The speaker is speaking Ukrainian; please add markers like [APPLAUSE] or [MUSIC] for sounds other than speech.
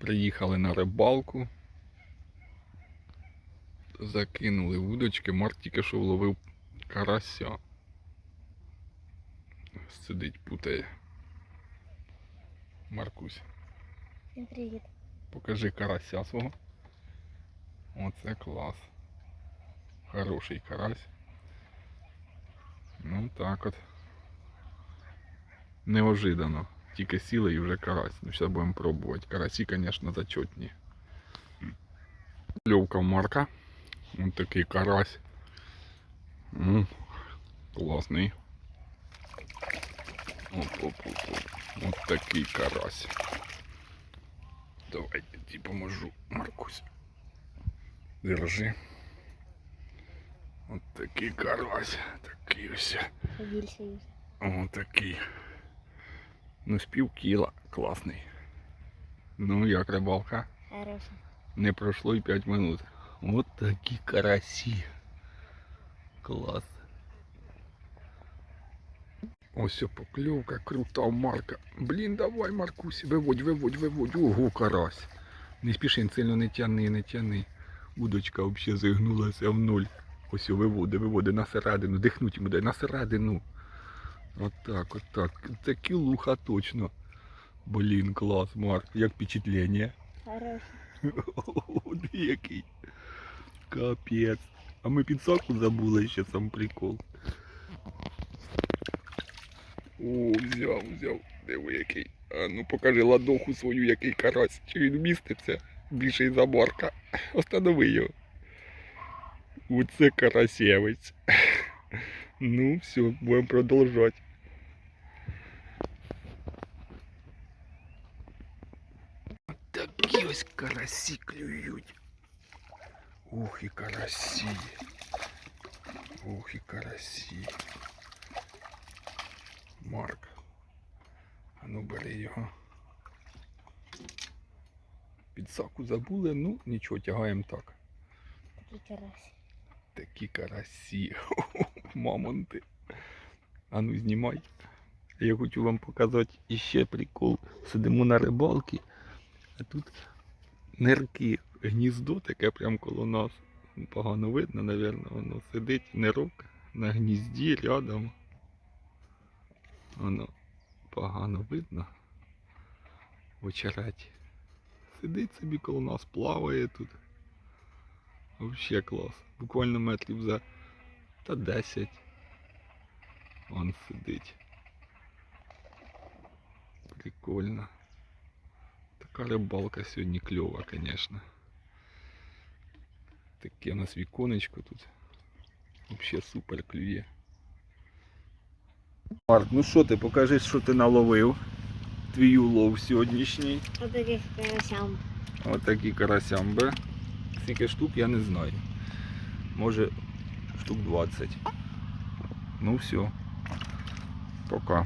Приїхали на рибалку. Закинули вудочки. Марк тільки що вловив карася. Сидить, путає. Маркусь, Всім привіт. покажи карася свого. Оце клас. Хороший карась. Ну так от. Неожиданно. Тільки сіли і вже карась. Ну, зараз будемо пробувати. Карасі, звісно, зачетні. Льовка Марка. Ось такий карась. М, Класний. Оп-оп-оп. Ось такий карась. Давай я тобі поможу, Маркусь. Держи. Ось такий карась. Такий ось. Побільше їх. О, такий. Ну, з пів кіла. Класний. Ну, як рибалка? Хороший. Не пройшло і 5 минут. От такі карасі. Клас. Ось покльовка, крута Марка. Блін, давай, Маркусі, виводь, виводь, виводь. Ого, карась. Не спіши, сильно не тяни, не тяни. Удочка взагалі загнулася в нуль. Ось виводи, виводи на середину. Дихнуть йому дай на середину. Отак, отак. Це кілуха точно. Блін, клас, Марк. Як впечатлення? Хороший. [LAUGHS] О, який. Капець. А ми підсаку забули ще сам прикол. О, взяв, взяв. Диви який. А ну покажи ладоху свою, який карась. Чи він міститься? Більший за Марка. Останови його. Оце карасєвець. [LAUGHS] Ну, все, будемо продовжувати. Такі ось карасі клюють. Ох і карасі. Ох і карасі. Марк. А ну бери його. Підсаку забули, ну нічого, тягаємо так. Такий карась. Такі карасі. [LAUGHS] Мамонти. А ну знімай. Я хочу вам показати іще прикол. Сидимо на рибалці, а тут нирки, гніздо таке прямо коло нас. Погано видно, напевно, воно сидить нирок на гнізді рядом. Воно погано видно. В. Сидить собі коло нас, плаває тут. Вообще клас. Буквально метрів за та 10. Он сидить. Прикольно. Така рибалка сьогодні кльова, звісно. Таке у нас віконечко тут. Вообще супер клює. Марк, ну що ти, покажи, що ти наловив. Твій улов сьогоднішній. Ось таких карасям. Отакі карасямби. Скільки штук, я не знаю. Може штук 20. Ну все. Пока.